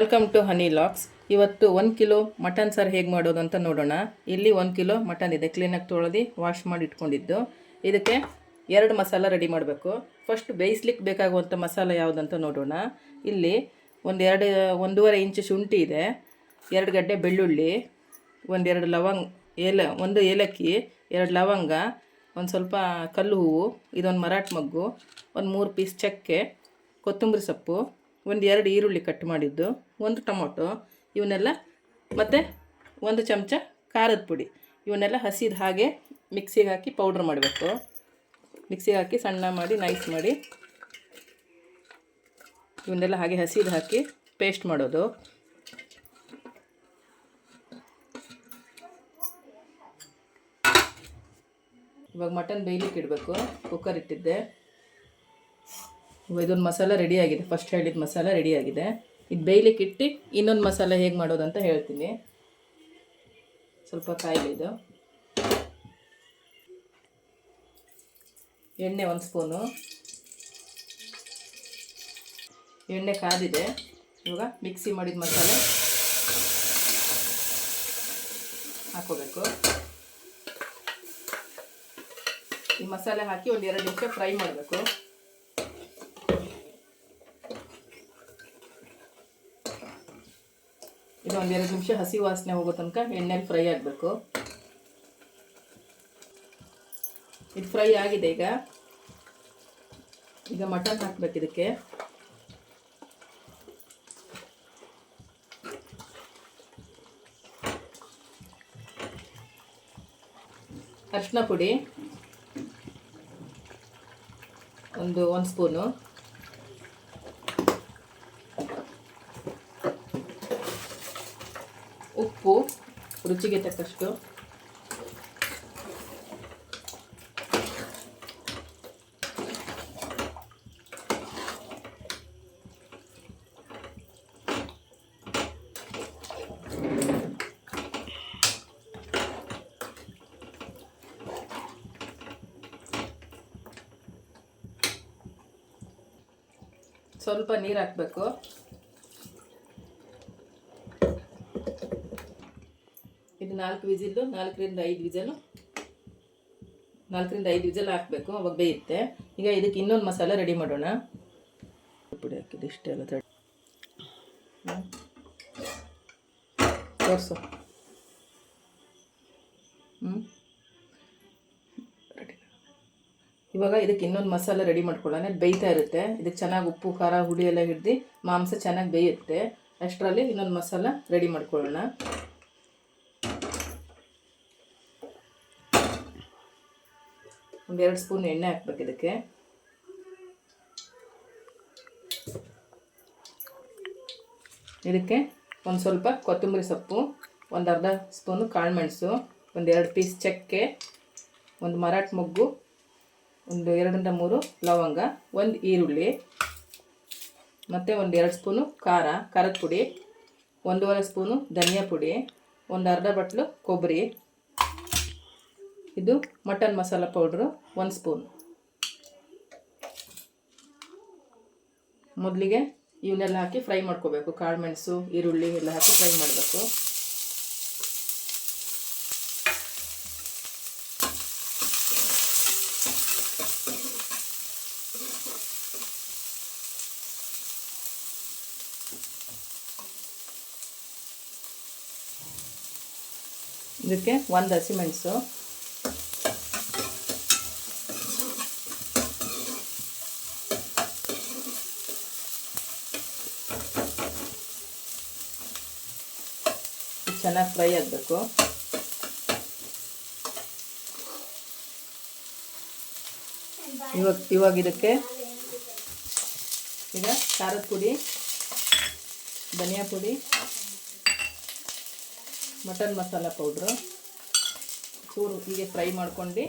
Welcome to honey LOX ಇವತ್ತು ಒಂದು kilo mutton ಸಾರು ಹೇಗೆ ಮಾಡೋದು ಅಂತ ನೋಡೋಣ. ಇಲ್ಲಿ ಒಂದು ಕಿಲೋ ಮಟನ್ ಇದೆ. ಕ್ಲೀನಾಗಿ ತೊಳೆದು ವಾಶ್ ಮಾಡಿ ಇಟ್ಕೊಂಡಿದ್ದು. ಇದಕ್ಕೆ ಎರಡು ಮಸಾಲ ರೆಡಿ ಮಾಡಬೇಕು. ಫಸ್ಟ್ ಬೇಯಿಸ್ಲಿಕ್ಕೆ ಬೇಕಾಗುವಂಥ ಮಸಾಲ ಯಾವುದಂತ ನೋಡೋಣ. ಇಲ್ಲಿ ಒಂದು ಎರಡು, ಒಂದೂವರೆ ಇಂಚು ಶುಂಠಿ ಇದೆ. ಎರಡು ಗಡ್ಡೆ ಬೆಳ್ಳುಳ್ಳಿ, ಒಂದೆರಡು ಲವಂಗ, ಏಲ, ಒಂದು ಏಲಕ್ಕಿ, ಎರಡು ಲವಂಗ, ಒಂದು ಸ್ವಲ್ಪ ಕಲ್ಲು ಹೂವು, ಇದೊಂದು ಮರಾಠ ಮಗ್ಗು, ಒಂದು ಮೂರು ಪೀಸ್ ಚಕ್ಕೆ, ಕೊತ್ತಂಬರಿ ಸೊಪ್ಪು ಒಂದು ಎರಡು ಈರುಳ್ಳಿ ಕಟ್ ಮಾಡಿದ್ದು, ಒಂದು ಟೊಮೊಟೊ, ಇವನ್ನೆಲ್ಲ ಮತ್ತು ಒಂದು ಚಮಚ ಖಾರದ ಪುಡಿ. ಇವನ್ನೆಲ್ಲ ಹಸಿದ ಹಾಗೆ ಮಿಕ್ಸಿಗೆ ಹಾಕಿ ಪೌಡ್ರ್ ಮಾಡಬೇಕು. ಮಿಕ್ಸಿಗೆ ಹಾಕಿ ಸಣ್ಣ ಮಾಡಿ ನೈಸ್ ಮಾಡಿ. ಇವನ್ನೆಲ್ಲ ಹಾಗೆ ಹಸಿದು ಹಾಕಿ ಪೇಸ್ಟ್ ಮಾಡೋದು. ಇವಾಗ ಮಟನ್ ಬೇಯಲಿಕ್ಕೆ ಇಡಬೇಕು. ಕುಕ್ಕರ್ ಇಟ್ಟಿದ್ದೆ. ಇದೊಂದು ಮಸಾಲ ಆಗಿದೆ. ಫಸ್ಟ್ ಹೇಳಿದ ಮಸಾಲ ಆಗಿದೆ. ಇದು ಬೇಯ್ಲಿಕ್ಕೆ ಇಟ್ಟು ಇನ್ನೊಂದು ಮಸಾಲ ಹೇಗೆ ಮಾಡೋದು ಅಂತ ಹೇಳ್ತೀನಿ. ಸ್ವಲ್ಪ ಕಾಯಿಲೆ ಇದು. ಎಣ್ಣೆ ಒಂದು ಸ್ಪೂನು. ಎಣ್ಣೆ ಕಾದಿದೆ. ಇವಾಗ ಮಿಕ್ಸಿ ಮಾಡಿದ ಮಸಾಲೆ ಹಾಕೋಬೇಕು. ಈ ಮಸಾಲೆ ಹಾಕಿ ಒಂದು ಎರಡು ನಿಮಿಷ ಫ್ರೈ ಮಾಡಬೇಕು. ಇದು ಒಂದೆರಡು ನಿಮಿಷ ಹಸಿ ವಾಸನೆ ಹೋಗೋ ತನಕ ಎಣ್ಣೆಲಿ ಫ್ರೈ ಆಗಬೇಕು. ಇದು ಫ್ರೈ ಆಗಿದೆ ಈಗ. ಈಗ ಮಟನ್ ಹಾಕ್ಬೇಕು ಇದಕ್ಕೆ. ಅರಿಶಿನ ಪುಡಿ. ಒಂದು ಒಂದು ಸ್ಪೂನು. ಉಪ್ಪು ರುಚಿಗೆ ತಕ್ಕಷ್ಟು. ಸ್ವಲ್ಪ ನೀರು ಹಾಕಬೇಕು. ಇದು ನಾಲ್ಕು ವಿಜಿಲ್ಲು, ನಾಲ್ಕರಿಂದ ಐದು ವಿಜಲು ನಾಲ್ಕರಿಂದ ಐದು ವಿಜಲ್ ಹಾಕಬೇಕು, ಅವಾಗ ಬೇಯುತ್ತೆ. ಈಗ ಇದಕ್ಕೆ ಇನ್ನೊಂದು ಮಸಾಲೆ ರೆಡಿ ಮಾಡೋಣ. ಪುಡಿ ಹಾಕಿದ್ದು ಇಷ್ಟೆಲ್ಲ ತಡಿ ತೋರಿಸು. ಹ್ಞೂ ಇವಾಗ ಇದಕ್ಕೆ ಇನ್ನೊಂದು ಮಸಾಲೆ ರೆಡಿ ಮಾಡ್ಕೊಳ್ಳೋಣ. ಬೇಯ್ತಾ ಇರುತ್ತೆ. ಇದಕ್ಕೆ ಚೆನ್ನಾಗಿ ಉಪ್ಪು, ಖಾರ, ಹುಳಿ ಎಲ್ಲ ಹಿಡ್ದು ಮಾಂಸ ಚೆನ್ನಾಗಿ ಬೇಯುತ್ತೆ. ಅಷ್ಟರಲ್ಲಿ ಇನ್ನೊಂದು ಮಸಾಲ ರೆಡಿ ಮಾಡ್ಕೊಳ್ಳೋಣ. ಒಂದೆರಡು ಸ್ಪೂನ್ ಎಣ್ಣೆ ಹಾಕ್ಬೇಕು ಇದಕ್ಕೆ. ಇದಕ್ಕೆ ಒಂದು ಸ್ವಲ್ಪ ಕೊತ್ತಂಬರಿ ಸೊಪ್ಪು, ಒಂದು ಅರ್ಧ ಸ್ಪೂನು ಕಾಳುಮೆಣಸು ಒಂದೆರಡು ಪೀಸ್ ಚಕ್ಕೆ, ಒಂದು ಮರಾಠ ಮೊಗ್ಗು, ಒಂದು ಎರಡರಿಂದ ಮೂರು ಲವಂಗ, ಒಂದು ಈರುಳ್ಳಿ, ಮತ್ತು ಒಂದು ಎರಡು ಸ್ಪೂನು ಖಾರ, ಖಾರದ ಪುಡಿ, ಒಂದೂವರೆ ಸ್ಪೂನು ಧನಿಯಾ ಪುಡಿ, ಒಂದು ಅರ್ಧ ಬಟ್ಲು ಕೊಬ್ಬರಿ ಇದು ಮಟನ್ ಮಸಾಲ ಪೌಡ್ರು, ಒಂದು ಸ್ಪೂನ್. ಮೊದಲಿಗೆ ಇವನ್ನೆಲ್ಲ ಹಾಕಿ ಫ್ರೈ ಮಾಡ್ಕೋಬೇಕು. ಕಾಳುಮೆಣಸು, ಈರುಳ್ಳಿ ಎಲ್ಲ ಹಾಕಿ ಫ್ರೈ ಮಾಡಬೇಕು. ಇದಕ್ಕೆ ಒಂದು ಹಸಿಮೆಣಸು ಚೆನ್ನಾಗಿ ಫ್ರೈ ಆಗಬೇಕು. ಇವಾಗ ಇವಾಗ ಇದಕ್ಕೆ ಈಗ ಖಾರದ ಪುಡಿ ಧನಿಯಾ ಪುಡಿ ಮಟನ್ ಮಸಾಲ ಪೌಡ್ರು. ಚೂರು ಹೀಗೆ ಫ್ರೈ ಮಾಡ್ಕೊಂಡು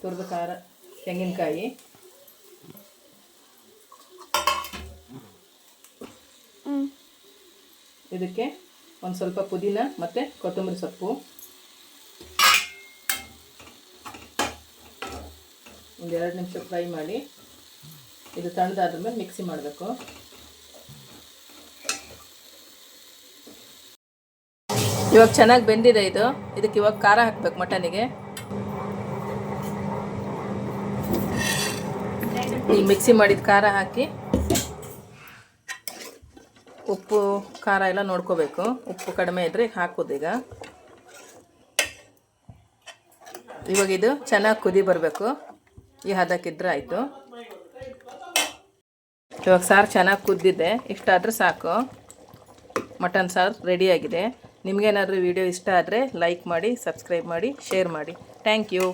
ತುರಿದ ಖಾರ ತೆಂಗಿನಕಾಯಿ. ಇದಕ್ಕೆ ಒಂದು ಸ್ವಲ್ಪ ಪುದೀನ ಮತ್ತು ಕೊತ್ತಂಬರಿ ಸೊಪ್ಪು. ಒಂದು ಎರಡು ನಿಮಿಷ ಫ್ರೈ ಮಾಡಿ ಇದು ತಣ್ಣದಾದ ಮೇಲೆ ಮಿಕ್ಸಿ ಮಾಡಬೇಕು. ಇವಾಗ ಚೆನ್ನಾಗಿ ಬೆಂದಿದೆ ಇದು. ಇದಕ್ಕೆ ಇವಾಗ ಖಾರ ಹಾಕ್ಬೇಕು ಮಟನಿಗೆ ಈ ಮಿಕ್ಸಿ ಮಾಡಿದ ಖಾರ ಹಾಕಿ ಉಪ್ಪು, ಖಾರ ಎಲ್ಲ ನೋಡ್ಕೋಬೇಕು. ಉಪ್ಪು ಕಡಿಮೆ ಇದ್ದರೆ ಹಾಕೋದೀಗ ಇವಾಗ ಇದು ಚೆನ್ನಾಗಿ ಕುದಿ ಬರಬೇಕು. ಈ ಹದಕ್ಕಿದ್ರೆ ಆಯಿತು. ಇವಾಗ ಸಾರು ಚೆನ್ನಾಗಿ ಕುದ್ದಿದೆ. ಇಷ್ಟಾದರೆ ಸಾಕು. ಮಟನ್ ಸಾರು ರೆಡಿಯಾಗಿದೆ ನಿಮಗೇನಾದರೂ ವಿಡಿಯೋ ಇಷ್ಟ ಆದರೆ ಲೈಕ್ ಮಾಡಿ ಸಬ್ಸ್ಕ್ರೈಬ್ ಮಾಡಿ ಶೇರ್ ಮಾಡಿ. Thank you